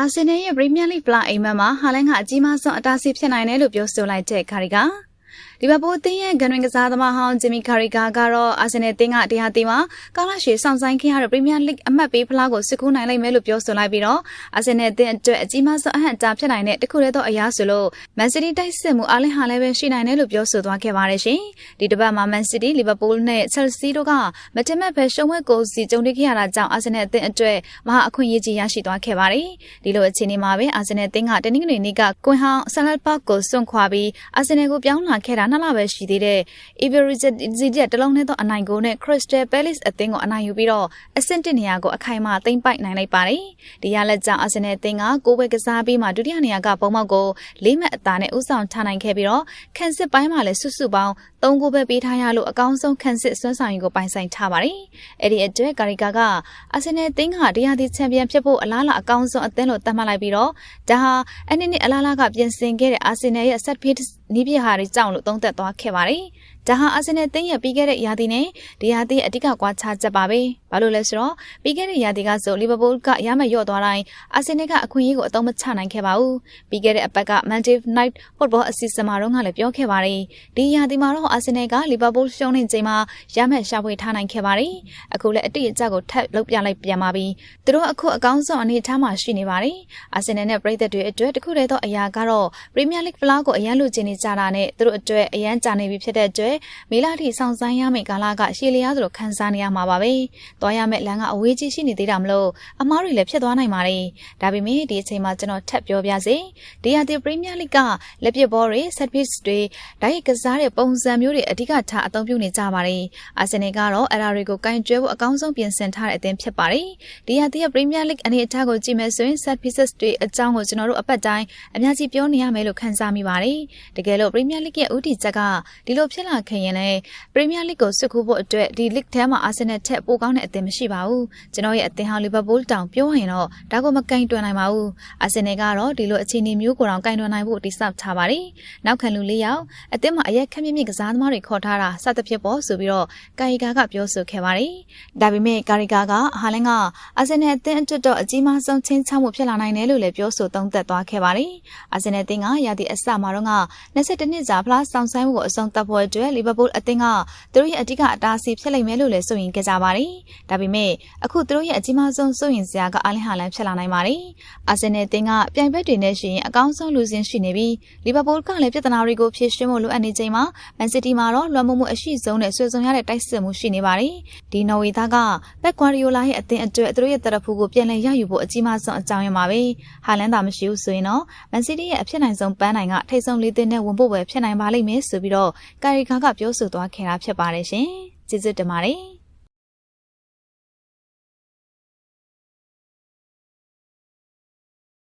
အာဆင်နယ်ရဲ့ပရီးမီးယားလိဖလားအိမ်မက်မှာဟာလန်ကအကြီးမားဆုံးအတားအဆီးဖြစ်နိုင်တယ်လို့ပြောဆိုလိုက်တဲ့ခါရီက လီဗာပူးအသင်းရဲ့ဂန်ဝင်ကစားသမားဟောင်းဂျင်မီကာရီကာကတော့အာဆင်နယ်အသင်းကတရားသီးမှာကာလာရှေဆောင်ဆိုင်ခင်ရတဲ့ပရီးမီးယားလိအမှတ်ပေးဖလားကိုစစ်ကူးနိုင်လိမ့်မယ်လို့ပြောဆိုလိုက်ပြီးတော့အာဆင်နယ်အသင်းအတွက်အကြီးမားဆုံးအဟန့်အတားဖြစ်နိုင်တဲ့တခုတည်းသောအရာဆိုလို့မန်စီးတီးတိုက်စစ်မှုအားလင်းဟာလည်းပဲရှိနိုင်တယ်လို့ပြောဆိုသွားခဲ့ပါတယ်ရှင်ဒီတစ်ပတ်မှာမန်စီးတီးလီဗာပူးနဲ့ချယ်လ်ဆီတို့ကမတင်မဲ့ပဲရှုံးဝဲကိုစီကြုံတွေ့ခဲ့ရတာကြောင့်အာဆင်နယ်အသင်းအတွက်မဟာအခွင့်အရေးကြီးရရှိသွားခဲ့ပါတယ်ဒီလိုအခြေအနေမှာပဲအာဆင်နယ်အသင်းကတနင်္ဂနွေနေ့ကကွင်ဟောင်းဆန်လက်ပါကိုစွန့်ခွာပြီးအာဆင်နယ်ကိုပြောင်းလာခဲ့တာနှစ်လပဲရှိသေးတဲ့ Iberia ဇီတဲ့တလုံးနဲ့တော့အနိုင်ကိုနဲ့ Crystal Palace အသင်းကိုအနိုင်ယူပြီးတော့အဆင့်တစ်နေရာကိုအခိုင်အမာသိမ်းပိုက်နိုင်လိုက်ပါတယ်။ဒီရလက်ကြောင့်အာဆင်နယ်အသင်းကကိုးပွဲကစားပြီးမှဒုတိယနေရာကပုံမောက်ကို၄မှတ်အသာနဲ့ဥဆောင်ထားနိုင်ခဲ့ပြီးတော့ခန့်စစ်ပိုင်းမှာလည်းစုစုပေါင်း၃ကိုပဲပေးထားရလို့အကောင်းဆုံးခန့်စစ်စွမ်းဆောင်ရည်ကိုပိုင်ဆိုင်ထားပါတယ်။အဲ့ဒီအတွက်ကာရီကာကအာဆင်နယ်အသင်းကတရားသီချန်ပီယံဖြစ်ဖို့အလားအလာအကောင်းဆုံးအသင်းလို့သတ်မှတ်လိုက်ပြီးတော့ဒါဟာအနည်းနည်းအလားအလာကပြင်ဆင်ခဲ့တဲ့အာဆင်နယ်ရဲ့ set piece နီးပြဟာတွေကြောင့်လို့သုံးသပ်သွားခဲ့ပါတယ်။ဒါဟာအာဆင်နယ်တင်းရဲ့ပြီးခဲ့တဲ့ရာသီနဲ့ဒီရာသီအဓိကကွာခြားချက်ပါပဲ။ဘာလို့လဲဆိုတော့ပြီးခဲ့တဲ့ရာသီကဆိုလီဗာပူးကရမရော့သွားတိုင်းအာဆင်နယ်ကအခွင့်အရေးကိုအသုံးမချနိုင်ခဲ့ပါဘူး။ပြီးခဲ့တဲ့အပတ်က Manchester United Football Association မှာတော့ငါလည်းပြောခဲ့ပါတယ်။ဒီရာသီမှာတော့အာဆင်နယ်ကလီဗာပူးရှုံးနေချိန်မှာရမရှာဖွေထားနိုင်ခဲ့ပါတယ်။အခုလည်းအတိအကျကိုထပ်လုပ်ပြလိုက်ပြန်ပါပြီ။သူတို့အခုအကောင်းဆုံးအနေအထားမှာရှိနေပါတယ်။အာဆင်နယ်နဲ့ပရိသတ်တွေအတွက်တခုတည်းသောအရာကတော့ပရီးမီးယားလိဂ်ဖလားကိုအရန်လူကျင်နေကြတာနဲ့သူတို့အတွက်အရန်ကြာနေပြီဖြစ်တဲ့အတွက်မေလာထိဆောင်ဆိုင်ရမယ့်ကာလကရှည်လျားသလိုခန်းစားနေရမှာပါပဲ။သွားရမယ့်လမ်းကအဝေးကြီးရှိနေသေးတာမလို့အမားတွေလည်းဖြစ်သွားနိုင်ပါတယ်။ဒါပေမဲ့ဒီအချိန်မှာကျွန်တော်ထပ်ပြောပြစေ။ဒီယာတီပရီးမီးယားလိဂ်ကလက်ပစ်ဘောတွေဆက်ပစ်တွေဓာတ်ရိုက်ကစားတဲ့ပုံစံမျိုးတွေအဓိကထားအသုံးပြုနေကြပါတယ်။အာဆင်နယ်ကတော့အဲ့ဒါတွေကိုကင်ကျွဲဖို့အကောင်းဆုံးပြင်ဆင်ထားတဲ့အသင်းဖြစ်ပါတယ်။ဒီယာတီရဲ့ပရီးမီးယားလိဂ်အနေအထားကိုကြည့်မယ်ဆိုရင် set pieces တွေအကြောင်းကိုကျွန်တော်တို့အပတ်တိုင်းအများကြီးပြောနေရမယ်လို့ခန်းစားမိပါတယ်။တကယ်လို့ပရီးမီးယားလိဂ်ရဲ့ဦးတည်ချက်ကဒီလိုဖြစ်လာခဲ့ရင်လည်းပရီးမီးယားလိဂ်ကိုစစ်ကူဖို့အတွက်ဒီ league ထဲမှာအာဆင်နယ်ထက်ပိုကောင်းတဲ့အသင်းမရှိပါဘူးကျွန်တော်ရဲ့အသင်းဟာလီဗာပူးတောင်ပြောရင်တော့ဒါကိုမကင်တွယ်နိုင်ပါဘူးအာဆင်နယ်ကတော့ဒီလိုအခြေအနေမျိုးကိုတော့ကင်တွယ်နိုင်ဖို့တိစောက်ထားပါတယ်နောက်ခံလူလေးယောက်အသင်းမှာအရက်ခက်မြင့်မြင့်ကစားသမားတွေခေါ်ထားတာစသဖြင့်ပေါ့ဆိုပြီးတော့ကာရီကာကပြောဆိုခဲ့ပါတယ်ဒါပေမဲ့ကာရီကာကဟာလင်းကအာဆင်နယ်အသင်းအတွက်တော့အကြီးမားဆုံးချင်းချောက်မှုဖြစ်လာနိုင်တယ်လို့လည်းပြောဆိုသုံးသပ်သွားခဲ့ပါတယ်အာဆင်နယ်အသင်းကရာသီအစမှာတော့က22နှစ်ကြာဖလားဆောင်ဆိုင်မှုကိုအဆုံးသတ်ဖို့အတွက်လီဗာပူးအသင်းကသူတို့ရဲ့အဓိကအတားအဆီးဖြစ်လိမ့်မယ်လို့လည်းဆိုရင်ခဲ့ကြပါတယ်။ဒါပေမဲ့အခုသူတို့ရဲ့အကြီးမားဆုံးစိုးရင်စရာကအာလင်ဟာလန်ဖြစ်လာနိုင်ပါတယ်။အာဆင်နယ်တင်းကပြိုင်ဘက်တွေနဲ့ရှိရင်အကောင်းဆုံးလူစင်းရှိနေပြီးလီဗာပူးကလည်းပြဿနာတွေကိုဖြေရှင်းဖို့လိုအပ်နေချိန်မှာမန်စီးတီးမှာတော့လွှမ်းမိုးမှုအရှိဆုံးနဲ့ဆွေးဆုံရတဲ့တိုက်စစ်မှုရှိနေပါတယ်။ဒီနော်ဝေသားကဘက်ကွာရီယိုလာရဲ့အသင်းအတွက်သူတို့ရဲ့တရဖူကိုပြန်လည်ရယူဖို့အကြီးမားဆုံးအကြောင်းရင်းပါပဲ။ဟာလန်သာမရှိဘူးဆိုရင်တော့မန်စီးတီးရဲ့အဖြစ်နိုင်ဆုံးပန်းနိုင်ကထိတ်ဆုံးလေးသင်းနဲ့ဝင်ဖို့ပဲဖြစ်နိုင်ပါလိမ့်မယ်ဆိုပြီးတော့ကာရီကာကပြောဆိုသွားခဲ့တာဖြစ်ပါတယ်ရှင်။ကျေးဇူးတင်ပါတယ်